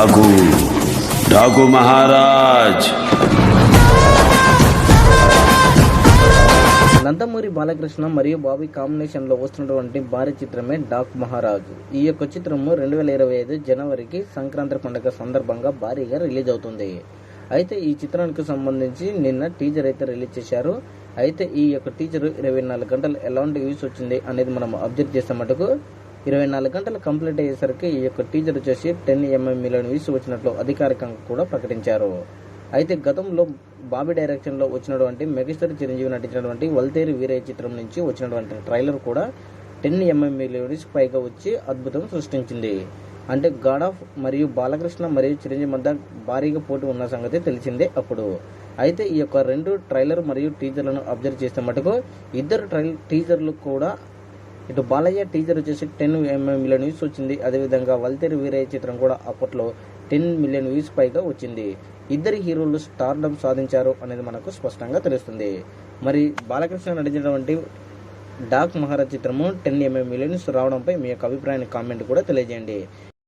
డాకు డాకు మహారాజ్. నందమూరి బాలకృష్ణ మరియు బాబీ కాంబినేషన్లో వస్తున్నటువంటి భారీ చిత్రమే డాక్ మహారాజు. ఈ యొక్క చిత్రము రెండు వేల ఇరవై ఐదు జనవరికి సంక్రాంతి పండుగ సందర్భంగా భారీగా రిలీజ్ అవుతుంది. అయితే ఈ చిత్రానికి సంబంధించి నిన్న టీజర్ అయితే రిలీజ్ చేశారు. అయితే ఈ యొక్క టీజర్ ఇరవై నాలుగు గంటలు ఎలాంటి వ్యూస్ వచ్చింది అనేది మనం అబ్జర్వ్ చేసే మటుకు ఇరవై నాలుగు గంటలు కంప్లీట్ అయ్యేసరికి ఈ యొక్క టీజర్ వచ్చేసి టెన్ ఎంఎం మిలియన్ వ్యూస్ వచ్చినట్లు అధికారికంగా కూడా ప్రకటించారు. అయితే గతంలో బాబీ డైరెక్షన్లో వచ్చినటువంటి మెగాస్టార్ చిరంజీవి నటించినటువంటి వల్తేరి వీరయ్య చిత్రం నుంచి వచ్చినటువంటి ట్రైలర్ కూడా టెన్ ఎంఎం మిలియన్స్ పైగా వచ్చి అద్భుతం సృష్టించింది. అంటే గాడ్ ఆఫ్ మరియు బాలకృష్ణ మరియు చిరంజీవి మధ్య భారీగా పోటీ ఉన్న సంగతి తెలిసిందే అప్పుడు. అయితే ఈ యొక్క రెండు ట్రైలర్ మరియు టీజర్లను అబ్జర్వ్ చేస్తే మటుకు ఇద్దరు ట్రైల్ టీజర్లు కూడా ఇటు బాలయ్య టీజర్ వచ్చేసి టెన్ మిలియన్ వ్యూస్ వచ్చింది. అదేవిధంగా వల్తేరి వీరయ్య చిత్రం కూడా అప్పట్లో టెన్ మిలియన్ వ్యూస్ పైగా వచ్చింది. ఇద్దరు హీరోలు స్టార్డమ్ సాధించారు అనేది మనకు స్పష్టంగా తెలుస్తుంది. మరి బాలకృష్ణ నటించినటువంటి డాక్ మహారాజ్ చిత్రము టెన్ ఎంఎం మిలియన్స్ రావడంపై మీ యొక్క అభిప్రాయాన్ని కామెంట్ కూడా తెలియజేయండి.